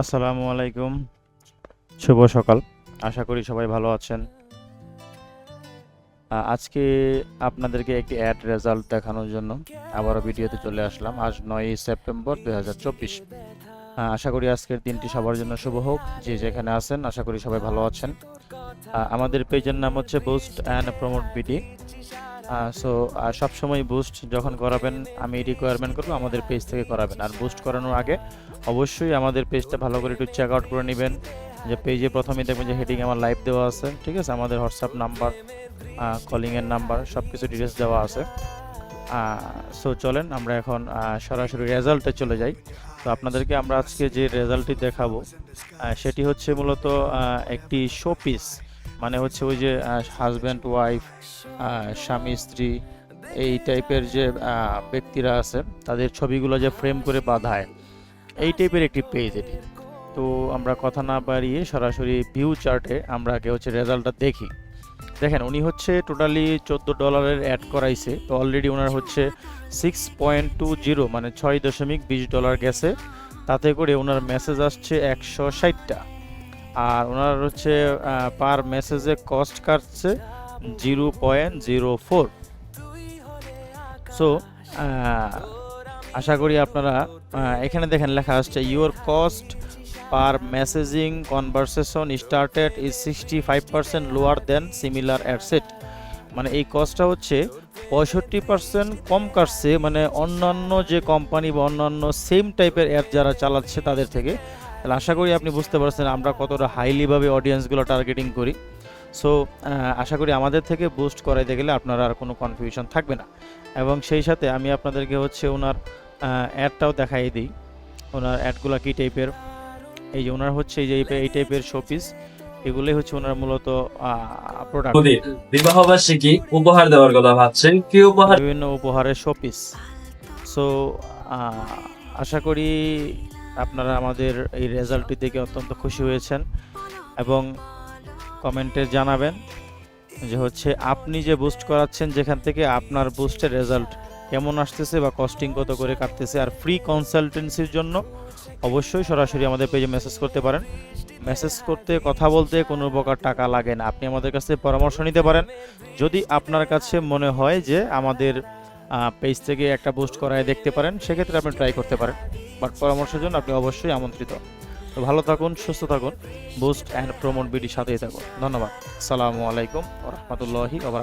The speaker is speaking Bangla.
আসসালামু আলাইকুম। শুভ সকাল। আশা করি সবাই ভালো আছেন। আজকে আপনাদেরকে একটি অ্যাড রেজাল্ট দেখানোর জন্য আবারও ভিডিওতে চলে আসলাম। আজ নয়ই সেপ্টেম্বর দুই হাজার চব্বিশ। আশা করি আজকের দিনটি সবার জন্য শুভ হোক। যে যেখানে আছেন, আশা করি সবাই ভালো আছেন। আমাদের পেজের নাম হচ্ছে boost and promote BD so সবসময় বুস্ট যখন করাবেন, আমি রিকোয়ারমেন্ট করব, আমাদের পেজ থেকে করাবেন। আর বুস্ট করানোর আগে অবশ্যই আমাদের পেজটা ভালো করে একটু চেক আউট করে নেবেন, যে পেজে প্রথমে দেখবেন যে হেডিং আমার লাইভ দেওয়া আছে, ঠিক আছে? আমাদের হোয়াটসঅ্যাপ নাম্বার কলিংয়ের নাম্বার সব কিছু ডিটেলস দেওয়া আছে। সো চলেন আমরা এখন সরাসরি রেজাল্টে চলে যাই। তো আপনাদেরকে আমরা আজকে যে রেজাল্টটি দেখাবো সেটি হচ্ছে মূলত একটি শোপিস মানে হচ্ছে ওই যে হাজব্যান্ড ওয়াইফ স্বামী, স্ত্রী, এই টাইপের যে ব্যক্তিরা আছে, তাদের ছবিগুলো যে ফ্রেম করে বাঁধায়, এই টাইপের একটি পেজ এটি। তো আমরা কথা না বাড়িয়ে সরাসরি ভিউ চার্টে আমরা আগে হচ্ছে রেজাল্টটা দেখি। দেখেন, উনি হচ্ছে টোটালি চোদ্দ ডলারের অ্যাড করাইছে। তো অলরেডি ওনার হচ্ছে সিক্স পয়েন্ট টু জিরো মানে ছয় দশমিক বিশ ডলার গেছে। তাতে করে ওনার মেসেজ আসছে একশো ষাটটা। আর ওনার হচ্ছে পার মেসেজে কস্ট কাটছে zero point zero four so আশা করি আপনারা এখানে দেখেন লেখা আসছে your cost per messaging conversation started is sixty five percent lower then similar ad set মানে এই কস্টটা হচ্ছে পঁয়ষট্টি পার্সেন্ট কম কাটছে মানে অন্যান্য যে কোম্পানি বা অন্যান্য সেম টাইপের অ্যাপ যারা চালাচ্ছে তাদের থেকে তাহলে আশা করি আপনি বুঝতে পারছেন আমরা কতটা হাইলিভাবে অডিয়েন্সগুলো টার্গেটিং করি। সো আশা করি আমাদের থেকে বুস্ট করাইতে গেলে আপনার আর কোনো কনফিউশন থাকবে না। এবং সেই সাথে আমি আপনাদেরকে হচ্ছে ওনার অ্যাডটাও দেখাই দিই। ওনার অ্যাডগুলো কী টাইপের এই যে ওনার হচ্ছে এই যে এই- টাইপের শোপিস এগুলোই হচ্ছে ওনার মূলত প্রোডাক্ট মোদীর বিবাহবার্ষিকী উপহার দেওয়ার কথা ভাবছেন। কি উপহার? বিভিন্ন উপহারের শোপিস সো আশা করি আপনারা আমাদের এই রেজাল্টটি দেখে অত্যন্ত খুশি হয়েছেন এবং কমেন্টে জানাবেন যে হচ্ছে, আপনি যে বুস্ট করাচ্ছেন যেখান থেকে আপনার বুস্টের রেজাল্ট কেমন আসতেছে বা কস্টিং কত করে কাটতেছে আর ফ্রি কনসালটেন্সির জন্য অবশ্যই সরাসরি আমাদের পেজে মেসেজ করতে পারেন। মেসেজ করতে, কথা বলতে কোনো প্রকার টাকা লাগে না। আপনি আমাদের কাছে পরামর্শ নিতে পারেন। যদি আপনার কাছে মনে হয় যে আমাদের পেজ থেকে একটা বুস্ট করায় দেখতে পারেন, সেক্ষেত্রে আপনি ট্রাই করতে পারেন। বাট পরামর্শের জন্য আপনি অবশ্যই আমন্ত্রিত। তো ভালো থাকুন, সুস্থ থাকুন বুস্ট অ্যান্ড প্রমোট বিডির সাথেই থাকুন। ধন্যবাদ। সালামু আলাইকুম রহমতুল্লাহি ওবরাকাতুহু